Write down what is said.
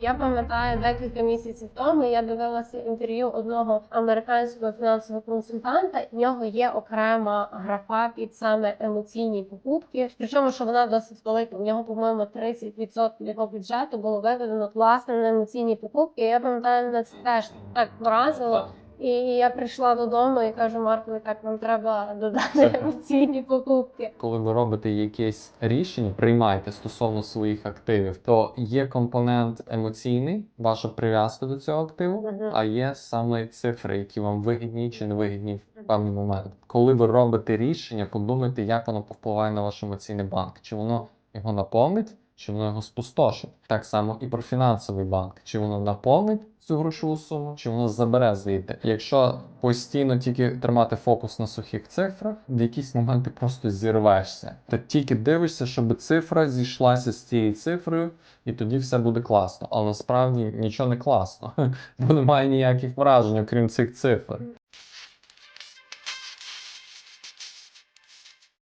Я пам'ятаю декілька місяців тому. Я дивилася інтерв'ю одного американського фінансового консультанта. В нього є окрема графа під саме емоційні покупки. Причому що вона досить велика. В нього, по-моєму, 30% його бюджету було виведено власне на емоційні покупки. Я пам'ятаю, мене це теж так вразило. І я прийшла додому і кажу, Маркові, так нам треба додати емоційні покупки. Коли ви робите якесь рішення, приймаєте стосовно своїх активів, то є компонент емоційний, ваша прив'язка до цього активу, Мгм. а є саме цифри, які вам вигідні чи не вигідні в певний момент. Коли ви робите рішення, подумайте, як воно повпливає на ваш емоційний банк. Чи воно його наповнить, чи воно його спустошить. Так само і про фінансовий банк. Чи воно наповнить цю грошову суму, чи воно забере звідти. Якщо постійно тільки тримати фокус на сухих цифрах, в якийсь момент ти просто зірвешся. Ти тільки дивишся, щоб цифра зійшлася з цією цифрою, і тоді все буде класно. Але насправді нічого не класно, бо немає ніяких вражень, окрім цих цифр.